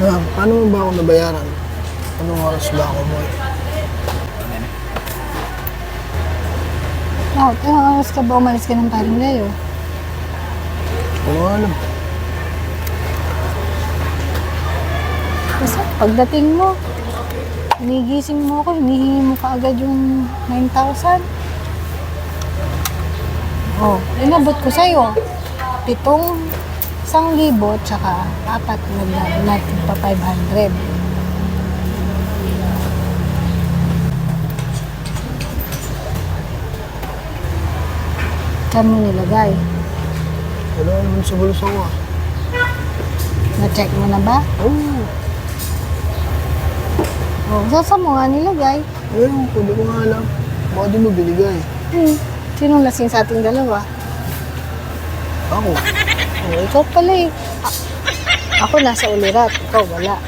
Ma'am, paano mo ba ako nabayaran? Anong oras ba ako mo? Bakit? Anong oras ka ba umalis ka ng Leo? Hindi ko alam. Kasi pagdating mo, hinigising mo ako, hinihingi mo ka agad yung 9,000. Oh, inabot ko sa'yo. Pitong isang libo, tsaka apat na natin pa 500. Saan mo nilagay? Wala naman sa bulsa ko ah. Na-check mo na ba? Oo. Oh, saan mo nga nilagay? Ayun ko, di ko nga alam. Baka di mo binigay. Hmm. Sinong lasing sa ating dalawa? Ako. Oh, ikaw pala eh. Ako nasa ulirat, ikaw wala.